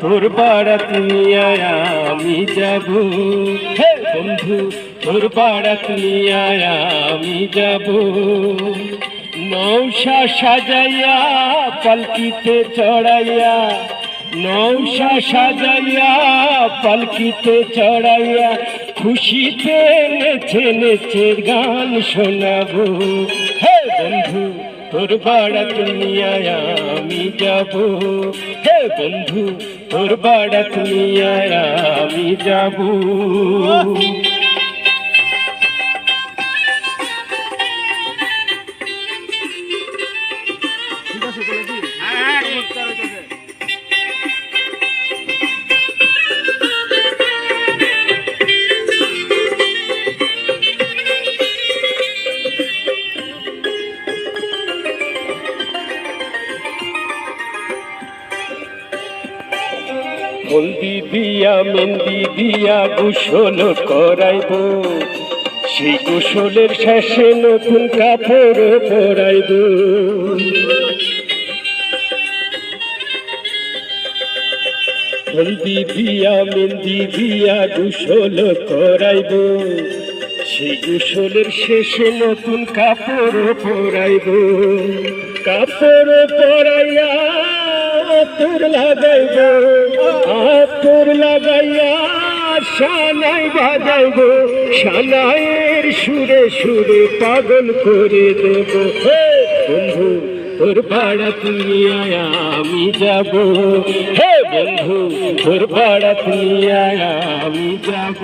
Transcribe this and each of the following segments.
তোর বাড়াত নিয়ে আমি যাব। হে! বন্ধু তোর বাড়াত নিয়ে আমি যাব। নৌশা সাজাইয়া পালকিতে চড়াইয়া নৌশা সাজাইয়া পালকিতে চড়াইয়া খুশিতে নেচে নেচে গান শোনাবো। হে! বন্ধু তোর বাড়া নিয়ে আমি যাব। হে বন্ধু তোর বাড়া নিয়ে আমি যাব। হলদি দিয়া মেহেন্দি দিয়া গোসল করাইব। সেই গোসলের শেষে নতুন কাপড় পরাইব। হলদি দিয়া মেহেন্দি দিয়া গোসল করাইব। সেই গোসলের শেষে নতুন কাপড় পরাইব। কাপড় পরাইয়া তোর লাগাইব তোর লাগাইয়া সানাই বাজাইব সানাইয়ের সুরে সুরে পাগল করে দেব। বন্ধু, তোর ভাড়া তুমি আমি যাব। হে বন্ধু, তোর ভাড়া তুমি আমি যাব।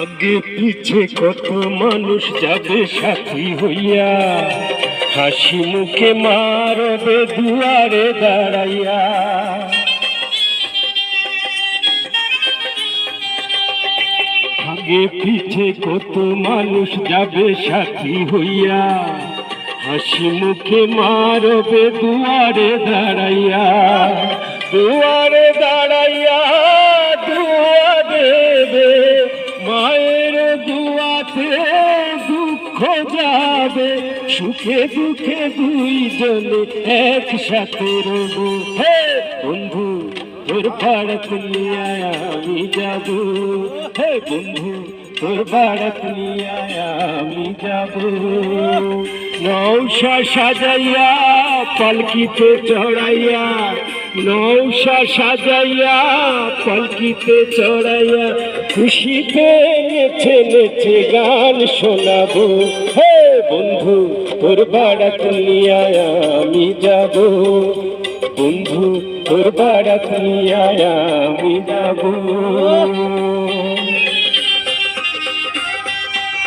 আগে পিছে কত মানুষ যাবে সাথী হইয়া হাসি মুখে মারবে দুয়ারে দাঁড়াইয়া। আগে পিছে কত মানুষ যাবে সাথী হইয়া হাসি মুখে মারবে দুয়ারে দাঁড়াইয়া। দুয়ারে দুয়াতে দুঃখ যাবে, সুখে দুঃখে দুইজনে একসাথে রব। হে বন্ধু, তোর ভাড়াত নিয়ে আমি যাব। হে বন্ধু, তোর ভাড়াত নিয়ে আমি যাব। নৌশা সাজাইয়া, পালকিতে চড়াইয়া নৌশা সাজাইয়া, পালকিতে চড়াইয়া খুশিতে নেচে নেচে গান শোনাবো। হে বন্ধু, তোর বাড়াত নিয়ে আমি যাব। বন্ধু, তোর নিয়ে আমি যাব।